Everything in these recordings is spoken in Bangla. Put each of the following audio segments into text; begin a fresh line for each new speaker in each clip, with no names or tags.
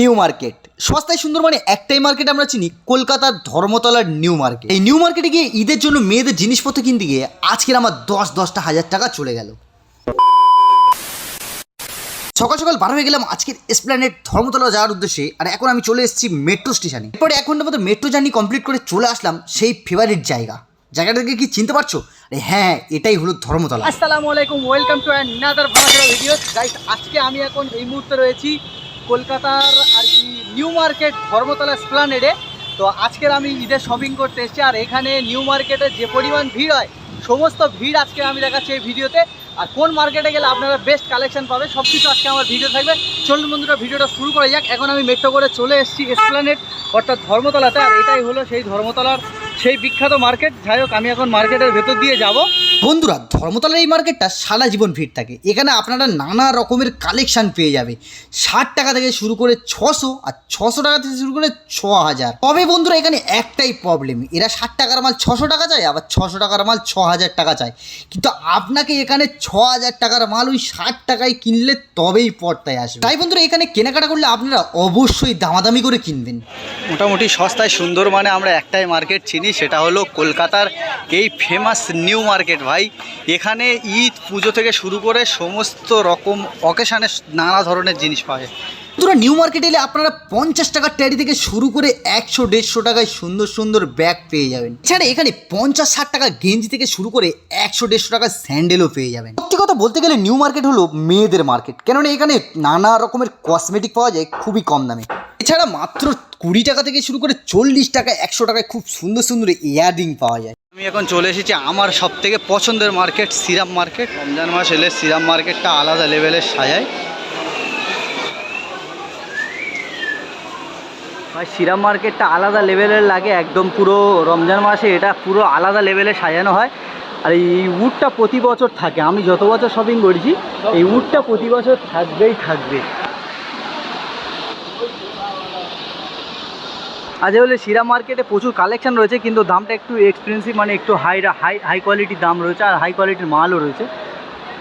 New market. সস্তায় সুন্দর মানে একটাই মার্কেট আমরা চিনি, কলকাতার ধর্মতলার নিউ মার্কেট। এই নিউ মার্কেটে গিয়ে ঈদের জন্য মেয়েদের জিনিসপত্র কিনতে গিয়ে আজকের আমার দশ দশটা হাজার টাকা চলে গেল। সকাল সকাল বার হয়ে গেলাম আজকের এসপ্ল্যানেট ধর্মতলা যাওয়ার উদ্দেশ্যে, আর এখন আমি চলে এসেছি মেট্রো স্টেশনে এরপরে এক ঘণ্টার মতো মেট্রো জার্নি কমপ্লিট করে চলে আসলাম সেই ফেভারিট জায়গা। জায়গাটাকে কি চিনতে পারছ? আরে হ্যাঁ এটাই হলো ধর্মতলা।
আসসালামু আলাইকুম ওয়েলকাম টু অ্যানাদার ভিডিও। আজকে আমি এখন এই মুহূর্তে রয়েছি কলকাতার নিউ মার্কেট ধর্মতলা স্প্লানেডে। তো আজকের আমি ঈদের শপিং করতে এসেছি, আর এখানে নিউ মার্কেটে যে পরিমাণ ভিড় হয়, সমস্ত ভিড় আজকে আমি দেখাচ্ছি এই ভিডিওতে। আর কোন মার্কেটে গেলে আপনারা বেস্ট কালেকশন পাবে সব কিছু আজকে আমার ভিডিও থাকবে। চলুন বন্ধুরা, ভিডিওটা শুরু করা যাক। এখন আমি মেট্রো করে চলে এসেছি এসপ্লানেট অর্থাৎ ধর্মতলাতে। আর এটাই হলো সেই ধর্মতলার সেই বিখ্যাত মার্কেট। যাই হোক, আমি এখন মার্কেটের ভেতর দিয়ে যাব।
বন্ধুরা, ধর্মতলার এই মার্কেটটা সারা জীবন ভিড় থাকে। এখানে আপনারা নানা রকমের কালেকশন পেয়ে যাবে। ষাট টাকা থেকে শুরু করে ছশো আর ছশো টাকা থেকে শুরু করে ছ হাজার তবে বন্ধুরা, এখানে একটাই প্রবলেম এরা ষাট টাকার মাল ছশো টাকা চায়, আবার ছশো টাকার মাল ছ হাজার টাকা চায়। কিন্তু আপনাকে এখানে ছ হাজার টাকার মাল ওই ষাট টাকায় কিনলে তবেই পর্তায় আসবে। তাই বন্ধুরা, এখানে কেনাকাটা করলে আপনারা অবশ্যই দামাদামি করে কিনবেন।
মোটামুটি সস্তায় সুন্দর মানে আমরা একটাই মার্কেট চিনি, সেটা হলো কলকাতার এই ফেমাস নিউ মার্কেট ভাই, এখানে ঈদ পুজো থেকে শুরু করে সমস্ত রকম অকেশানে নানা ধরনের জিনিস পাওয়া যায়।
বন্ধুরা নিউ মার্কেট এলে আপনারা পঞ্চাশ টাকার ট্যারি থেকে শুরু করে একশো, দেড়শো টাকায় সুন্দর সুন্দর ব্যাগ পেয়ে যাবেন। এছাড়া এখানে পঞ্চাশ, ষাট টাকা গেঞ্জি থেকে শুরু করে একশো, দেড়শো টাকার স্যান্ডেলও পেয়ে যাবেন। সত্যি কথা বলতে গেলে নিউ মার্কেট হলো মেয়েদের মার্কেট কেননা এখানে নানা রকমের কসমেটিক পাওয়া যায় খুবই কম দামে। এছাড়া মাত্র কুড়ি টাকা থেকে শুরু করে চল্লিশ টাকা, একশো টাকায় খুব সুন্দর সুন্দর ইয়াররিং পাওয়া যায়।
আমি এখন চলে এসেছি আমার সব থেকে পছন্দের মার্কেট, সিরাম মার্কেট। রমজান মাস এলে সিরাম মার্কেটটা আলাদা লেভেলের সাজায় ভাই, সিরাম মার্কেটটা আলাদা লেভেলের লাগে, একদম পুরো রমজান মাসে এটা পুরো আলাদা লেভেলে সাজানো হয়। আর এই উডটা প্রতি বছর থাকে, আমি যত বছর শপিং করেছি, এই উডটা প্রতি বছর থাকবেই থাকবে। আজ হলে শিরা মার্কেটে প্রচুর কালেকশান রয়েছে, কিন্তু দামটা একটু এক্সপেন্সিভ মানে একটু হাই হাই হাই কোয়ালিটির দাম রয়েছে আর হাই কোয়ালিটির মালও রয়েছে।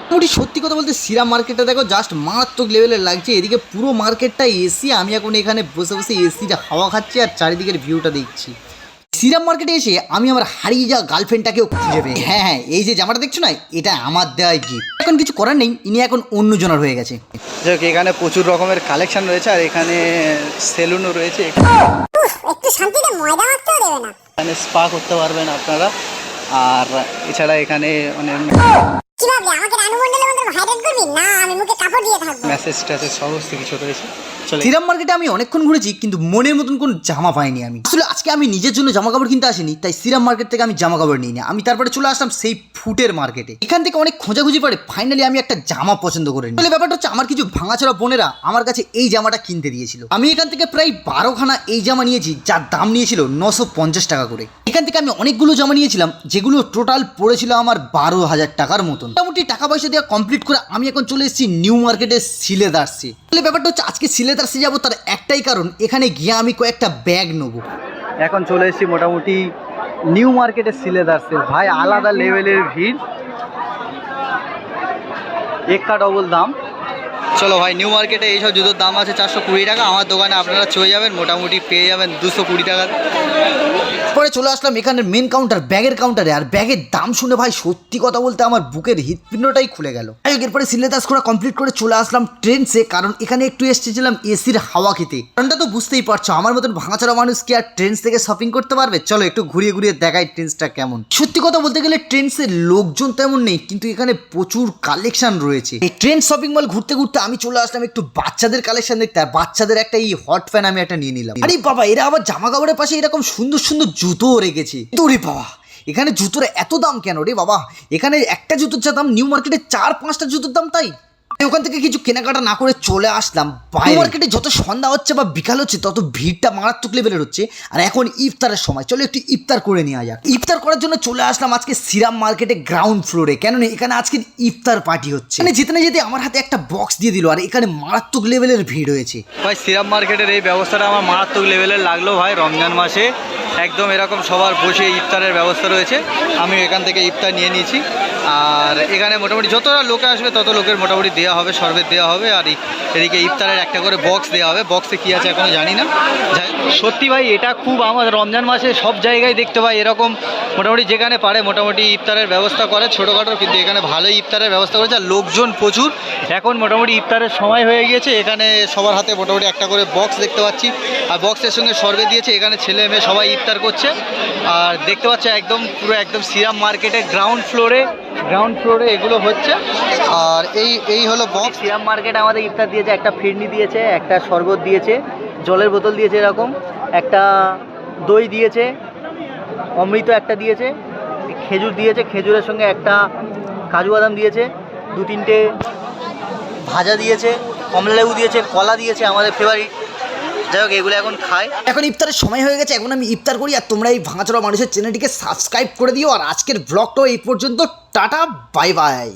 মোটামুটি সত্যি কথা বলতে সিরা মার্কেটটা দেখো জাস্ট মারাত্মক লেভেলের লাগছে। এদিকে পুরো মার্কেটটা এসি, আমি এখন এখানে বসে বসে এসিটা হাওয়া খাচ্ছি আর চারিদিকের ভিউটা দেখছি। সিরাম মার্কেটে এসে আমি আমার হারিয়ে যাওয়া গার্লফ্রেন্ডটাকেও খুঁজে পেয়ে হ্যাঁ হ্যাঁ এই যে জামাটা দেখছ না এটা আমার দেওয়াই গিফট এখন কিছু করার নেই ইনি এখন অন্য জনার হয়ে গেছে।
যাই এখানে প্রচুর রকমের কালেকশন রয়েছে আর এখানে সেলুনও রয়েছে।
একটু শান্তিতে ময়দা মাখতেও দেবে না।
এখানে স্পা করতে পারবেন আপনারা। আর এছাড়া এখানে মানে
কি ভাবলি আমাকে রানু মন্ডলের মতো হাইলাইট করবি? না আমি মুখে কাপড় দিয়ে থাকব।
মেসেজ ট্যাসেজ সমস্ত কিছু রয়েছে চলে
সিরাম মার্কেটে আমি অনেকক্ষণ ঘুরেছি কিন্তু মনের মতন কোন জামা পাইনি আমি। আসলে আজকে আমি নিজের জন্য জামা কাপড় কিনতে আসিনি তাই সিরাম মার্কেট থেকে আমি জামা কাপড় নিই। না আমি তারপরে চলে আসলাম সেই ফুটের মার্কেটে। এখান থেকে অনেক খোঁজাখুঁজি পরে ফাইনালি আমি একটা জামা পছন্দ করে নিই। ব্যাপারটা হচ্ছে আমার কিছু ভাঙাচোরা বোনেরা আমার কাছে এই জামাটা কিনতে দিয়েছিল। আমি এখান থেকে প্রায় বারোখানা এই জামা নিয়েছি যার দাম নিয়েছিল নশো পঞ্চাশ টাকা করে। এখান থেকে আমি অনেকগুলো জমা নিয়েছিলাম, যেগুলো টোটাল পড়েছিল আমার বারো হাজার টাকার মতন। মোটামুটি টাকা পয়সা দেওয়া কমপ্লিট করে আমি এখন চলে এসেছি নিউ মার্কেটে সিলেদার্সে। তাহলে ব্যাপারটা হচ্ছে আজকে সিলেদার্সে যাব তার একটাই কারণ, এখানে গিয়ে আমি কয়েকটা ব্যাগ নেব।
এখন চলে এসেছি মোটামুটি নিউ মার্কেটের সিলেদার্সে। ভাই, আলাদা লেভেলের ভিড়। এক্কা ডবল দাম। চলো ভাই নিউ মার্কেটে এইসব জুতোর দাম আছে চারশো কুড়ি টাকা। আমার দোকানে আপনারা চলে যাবেন, মোটামুটি পেয়ে যাবেন দুশো কুড়ি টাকা।
পরে চলে আসলাম এখানের মেন কাউন্টার ব্যাগের কাউন্টারে আর ব্যাগের দাম শুনে ভাই সত্যি কথা বলতে আমার বুকের হৃৎপিণ্ডটাই খুলে গেল। এরপরে সিলেদাস করা কমপ্লিট করে চলে আসলাম ট্রেনসে কারণ এখানে একটু এসেছিলাম এসির হাওয়া খেতে। কারণটা তো বুঝতেই পারছ, আমার মতন ভাঙাচড়া মানুষ কি আর ট্রেন্স থেকে শপিং করতে পারবে? চলো একটু ঘুরিয়ে ঘুরিয়ে দেখাই ট্রেন্সটা কেমন। সত্যি কথা বলতে গেলে ট্রেন্সের লোকজন তেমন নেই, কিন্তু এখানে প্রচুর কালেকশন রয়েছে। এই ট্রেন শপিং মল ঘুরতে ঘুরতে আমি চলে আসলাম একটু বাচ্চাদের কালেকশন দেখতে, আর বাচ্চাদের একটা এই হট ফ্যান আমি একটা নিয়ে নিলাম। আরে বাবা, এরা আবার জামা কাপড়ের পাশে এরকম সুন্দর সুন্দর জুতোও রেখেছে। দূরে বাবা, এখানে জুতোর এত দাম কেন রে বাবা? এখানে একটা জুতোর যা দাম নিউ মার্কেটে চার পাঁচটা জুতোর দাম তাই? ওখান থেকে কিছু কেনাকাটা না করে চলে আসলাম। বাইরে। মার্কেটে যত সন্ধ্যা হচ্ছে বা বিকাল হচ্ছে তত ভিড়টা মারাত্মক লেভেলের হচ্ছে। আর এখন ইফতারের সময়। চলো একটু ইফতার করে নেওয়া যাক। ইফতার করার জন্য চলে আসলাম আজকে সিরাম মার্কেটে গ্রাউন্ড ফ্লোরে কেন না এখানে আজকে ইফতার পার্টি হচ্ছে। মানে যেতে না যেতে আমার হাতে একটা বক্স দিয়ে দিল আর এখানে মারাত্মক লেভেলের ভিড় হয়েছে
ভাই সিরাম মার্কেটের এই ব্যবস্থাটা আমার মারাত্মক লেভেলের লাগল ভাই রমজান মাসে। একদম এরকম সবার বসে ইফতারের ব্যবস্থা রয়েছে। আমি এখান থেকে ইফতার নিয়ে নিয়েছি। আর এখানে মোটামুটি যতটা লোকে আসবে, তত লোকের মোটামুটি দেওয়া হবে শরবত দেওয়া হবে। আর এদিকে ইফতারের একটা করে বক্স দেওয়া হবে। বক্সে কী আছে এখনও জানি না। সত্যি ভাই, এটা খুব আমাদের রমজান মাসে সব জায়গায় দেখতে পাই এরকম। মোটামুটি যেখানে পারে মোটামুটি ইফতারের ব্যবস্থা করে, ছোটোখাটো, কিন্তু এখানে ভালোই ইফতারের ব্যবস্থা করেছে। আর লোকজন প্রচুর। এখন মোটামুটি ইফতারের সময় হয়ে গিয়েছে। এখানে সবার হাতে মোটামুটি একটা করে বক্স দেখতে পাচ্ছি। আর বক্সের সঙ্গে সর্বে দিয়েছে। এখানে ছেলে মেয়ে সবাই ইফতার করছে। আর দেখতে পাচ্ছ একদম পুরো একদম সিরাম মার্কেটে গ্রাউন্ড ফ্লোরে গ্রাউন্ড ফ্লোরে এগুলো হচ্ছে। আর এই এই হলো বক্স সিরাম মার্কেট আমাদের ইফতার দিয়েছে, একটা ফিরনি দিয়েছে, একটা শরবত দিয়েছে, জলের বোতল দিয়েছে এরকম, একটা দই দিয়েছে, অমৃত একটা দিয়েছে, খেজুর দিয়েছে, খেজুরের সঙ্গে একটা কাজু বাদাম দিয়েছে দু তিনটে ভাজা দিয়েছে কমলা লেবু দিয়েছে, কলা দিয়েছে আমাদের ফেভারিট যাই হোক, এগুলো এখন খাই।
এখন ইফতারের সময় হয়ে গেছে, এখন আমি ইফতার করি আর তোমরা এই ভাঙাচোরা মানুষের চ্যানেলটিকে সাবস্ক্রাইব করে দিও। আর আজকের ব্লগটাও এই পর্যন্ত, টাটা বাই বাই